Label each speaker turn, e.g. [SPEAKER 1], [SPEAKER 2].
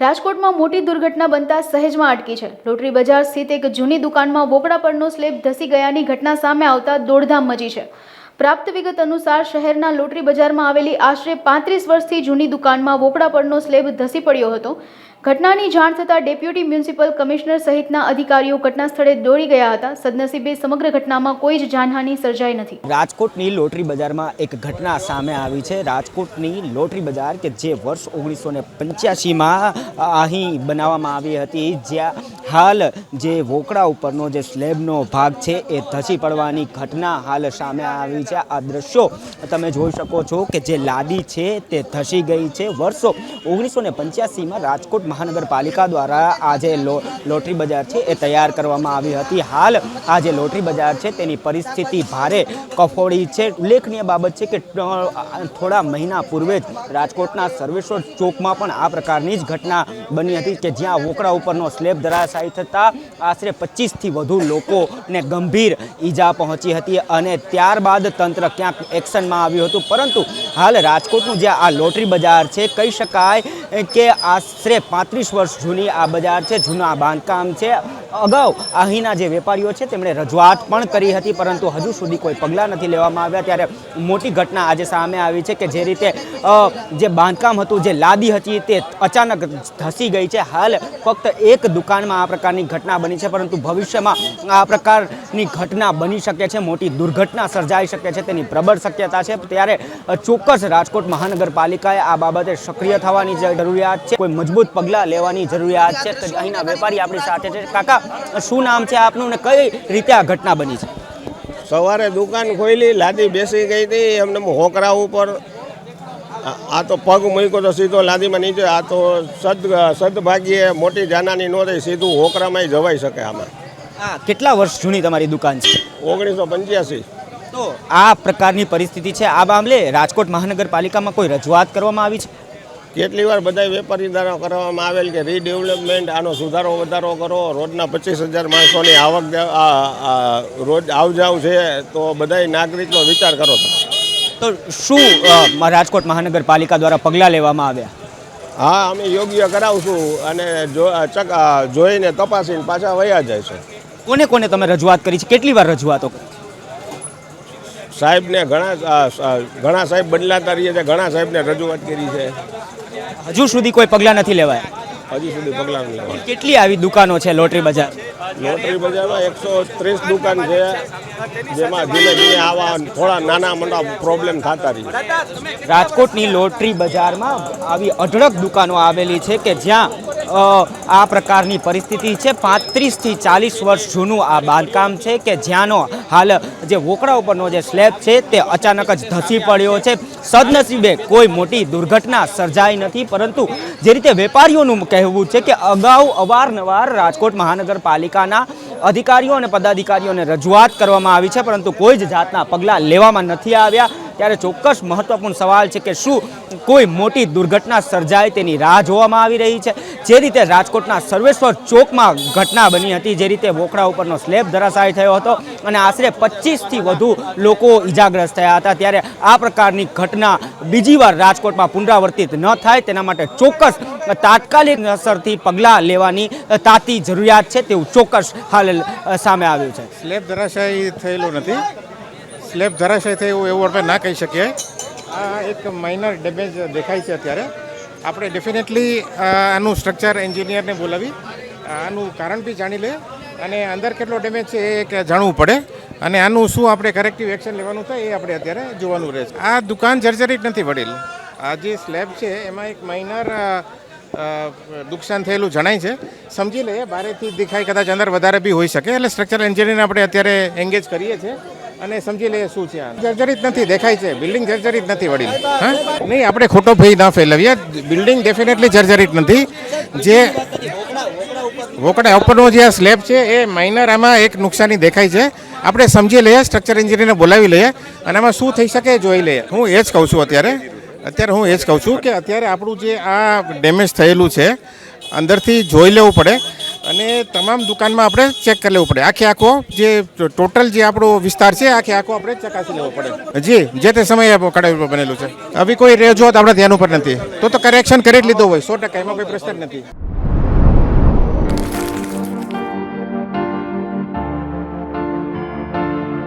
[SPEAKER 1] રાજકોટમાં મોટી દુર્ઘટના બનતા સહેજમાં અટકી છે. લોટરી બજાર સ્થિત એક જૂની દુકાનમાં બોકડા પરનો સ્લેબ ધસી ગયાની ઘટના સામે આવતા દોડધામ મચી છે. પ્રાપ્ત વિગત અનુસાર શહેરના લોટરી બજારમાં આવેલી આશરે પાંત્રીસ વર્ષથી જૂની દુકાનમાં વોકડા પરનો સ્લેબ ધસી પડ્યો હતો. ઘટનાની જાણ થતાં ડેપ્યુટી મ્યુનિસિપલ કમિશનર સહિતના અધિકારીઓ ઘટના સ્થળે દોડી ગયા હતા. સદનસીબે સમગ્ર ઘટનામાં કોઈ જ જાનહાનિ સર્જાઈ નથી.
[SPEAKER 2] રાજકોટની લોટરી બજારમાં એક ઘટના સામે આવી છે. રાજકોટની લોટરી બજાર કે જે વર્ષ ઓગણીસો ને પંચ્યાસીમાં અહીં બનાવવામાં આવી હતી, જ્યાં હાલ જે વોકડા ઉપરનો જે સ્લેબનો ભાગ છે એ ધસી પડવાની ઘટના હાલ સામે આવી છે આ દ્રશ્યો. તમે જોઈ શકો છો કે જે લાદી છે તે ધસી ગઈ છે. વર્ષો ઓગણીસો ને પંચ્યાસીમાં રાજકોટ મહાનગરપાલિકા દ્વારા આ જે લોટરી બજાર છે એ તૈયાર કરવામાં આવી હતી. હાલ આ જે લોટરી બજાર છે તેની પરિસ્થિતિ ભારે કફોડી છે. ઉલ્લેખનીય બાબત છે કે થોડા મહિના પૂર્વે જ રાજકોટના સર્વેશ્વર ચોકમાં પણ આ પ્રકારની જ ઘટના બની હતી કે જ્યાં વોકડા ઉપરનો સ્લેબ ધરાશાયી થતાં આશરે પચીસથી વધુ લોકોને ગંભીર ઈજા પહોંચી હતી અને ત્યારબાદ તંત્ર ક્યાંક એક્શનમાં આવ્યું હતું. પરંતુ હાલ રાજકોટનું જે આ લોટરી બજાર છે, કહી શકાય કે આશરે પાંત્રીસ વર્ષ જૂની આ બજાર છે, જૂના બાંધકામ છે. અગાઉ અહીંના જે વેપારીઓ છે, તેમણે રજૂઆત પણ કરી હતી, પરંતુ હજુ સુધી કોઈ પગલાં નથી લેવામાં આવ્યા. ત્યારે મોટી ઘટના આજે સામે આવી છે કે જે રીતે જે બાંધકામ હતું, જે લાદી હતી, તે અચાનક ધસી ગઈ છે. હાલ ફક્ત એક દુકાનમાં આ પ્રકારની ઘટના બની છે, પરંતુ ભવિષ્યમાં આ પ્રકારની ઘટના બની શકે છે, મોટી દુર્ઘટના સર્જાઈ શકે છે, તેની પ્રબળ શક્યતા છે. ત્યારે ચોક્કસ રાજકોટ મહાનગરપાલિકાએ આ બાબતે સક્રિય થવાની જરૂરિયાત છે, કોઈ મજબૂત પગલાં લેવાની જરૂરિયાત છે. અહીંના વેપારી આપણી સાથે છે. કાકા શું નામ છે આપનું ને કઈ રીતે આ ઘટના બની છે?
[SPEAKER 3] સવારે દુકાન ખોલી લાદી બેસી ગઈ હતી એમને હોકરા ઉપર આ- તો પગ મૂક્યો તો સીધો લાદીમાં નીચે આ તો સદ સદભાગ્યે મોટી જાનાની ન થઈ સીધું હોકરામાં જવાઈ શકે આમાં.
[SPEAKER 2] હા કેટલા વર્ષ જૂની તમારી દુકાન છે?
[SPEAKER 3] ઓગણીસો પંચ્યાસી.
[SPEAKER 2] તો આ પ્રકારની પરિસ્થિતિ છે. આ મામલે રાજકોટ મહાનગરપાલિકામાં કોઈ રજૂઆત કરવામાં આવી છે?
[SPEAKER 3] કેટલી વાર બધા વેપારી દ્વારા કરવામાં આવેલ કે રીડેવલપમેન્ટ આનો સુધારો વધારો કરો રોજના પચીસ હજાર માણસોની આવક રોજ આવજાવ છે તો બધાય નાગરિકનો વિચાર કરો
[SPEAKER 2] તો શું રાજકોટ મહાનગરપાલિકા દ્વારા પગલાં લેવામાં આવ્યા?
[SPEAKER 3] હા અમે યોગ્ય કરાવશું અને જો જોઈને તપાસીને પાછા વયા જાય છે.
[SPEAKER 2] કોને કોને તમે રજૂઆત કરી છે? કેટલી વાર રજૂઆતો
[SPEAKER 3] સાહેબને ઘણા ઘણા સાહેબ બદલાતા રહીએ છે ઘણા સાહેબને રજૂઆત કરી છે.
[SPEAKER 2] હજુ સુધી કોઈ પગલાં નથી લેવાયા?
[SPEAKER 3] હજી સુધી પગલાં લેવાય.
[SPEAKER 2] કેટલી આવી દુકાનો છે લોટરી બજાર?
[SPEAKER 3] લોટરી બજારમાં એકસો ત્રીસ દુકાન છે જેમાં ધીમે ધીમે આવા થોડા નાના મોટા પ્રોબ્લેમ થતા રહી
[SPEAKER 2] રાજકોટની લોટરી બજારમાં આવી અઢળક દુકાનો આવેલી છે કે જ્યાં આ પ્રકારની પરિસ્થિતિ છે. પાંત્રીસથી ચાલીસ વર્ષ જૂનું આ બાંધકામ છે કે જ્યાંનો હાલ જે વોકડા ઉપરનો જે સ્લેબ છે તે અચાનક જ ધસી પડ્યો છે. સદનસીબે કોઈ મોટી દુર્ઘટના સર્જાઈ નથી, પરંતુ જે રીતે વેપારીઓનું કહેવું છે કે અગાઉ અવારનવાર રાજકોટ મહાનગરપાલિકાના અધિકારીઓ અને પદાધિકારીઓને રજૂઆત કરવામાં આવી છે, પરંતુ કોઈ જ જાતના પગલાં લેવામાં નથી આવ્યા. ત્યારે ચોક્કસ મહત્વપૂર્ણ સવાલ છે કે શું કોઈ મોટી દુર્ઘટના સર્જાય તેની રાહ જોવામાં આવી રહી છે. જે રીતે રાજકોટના સર્વેશ્વર ચોકમાં ઘટના બની હતી, જે રીતે વોકડા ઉપરનો સ્લેબ ધરાશાયી થયો હતો અને આશરે પચીસથી વધુ લોકો ઈજાગ્રસ્ત થયા હતા. ત્યારે આ પ્રકારની ઘટના બીજી વાર રાજકોટમાં પુનરાવર્તિત ન થાય તેના માટે ચોક્કસ તાત્કાલિક અસરથી પગલાં લેવાની તાતી જરૂરિયાત છે તેવું ચોક્કસ હાલ સામે આવ્યું છે.
[SPEAKER 4] સ્લેબ ધરાશાયી થયેલો નથી. સ્લેબ ધરાશય થયું એવું આપણે ના કહી શકીએ. આ એક માઇનર ડેમેજ દેખાય છે અત્યારે. આપણે ડેફિનેટલી આનું સ્ટ્રક્ચર એન્જિનિયરને બોલાવી. આનું કારણ બી જાણી લે. અને અંદર કેટલો ડેમેજ છે એ જાણવું પડે. અને આનું શું આપણે કરેક્ટિવ એક્શન લેવાનું થાય એ આપણે અત્યારે જોવાનું રહે છે આ દુકાન જર્જરિત નથી વડીલ આ જે સ્લેબ છે એમાં એક માઇનર નુકસાન થયેલું જણાય છે. સમજી લઈએ, બારેથી દેખાય કદાચ અંદર વધારે બી હોઈ શકે, એટલે સ્ટ્રક્ચરલ એન્જિનિયરને આપણે અત્યારે એન્ગેજ કરીએ છીએ. અને સમજી લઈએ શું છે જર્જરિત નથી દેખાય છે. બિલ્ડિંગ જર્જરિત નથી વડીલ. નહીં આપણે ખોટો ભય ના ફેલાવીએ. બિલ્ડિંગ ડેફિનેટલી જર્જરિત નથી. જે વોકડા ઉપરનો જે આ સ્લેબ છે એ માઇનર આમાં એક નુકસાની દેખાય છે. આપણે સમજી લઈએ સ્ટ્રક્ચર એન્જિનિયરને બોલાવી લઈએ અને આમાં શું થઈ શકે જોઈ લઈએ. હું એ જ કહું છું અત્યારે. અત્યારે હું એ જ કહું છું કે અત્યારે આપણું જે આ ડેમેજ થયેલું છે અંદરથી જોઈ લેવું પડે. અને તમામ દુકાનમાં આપણે ચેક કરી લેવું પડે. આખે આખો જે ટોટલ જે આપણો વિસ્તાર છે, આખે આખો આપણે ચકાસી લેવો પડે. જી, જે તે સમયે ઉપર બનેલું છે. હવે કોઈ રેજો આપણે ધ્યાન ઉપર નથી. તો તો કરેક્શન કરી જ લીધો હોય, સો ટકા, એમાં કોઈ પ્રશ્ન નથી.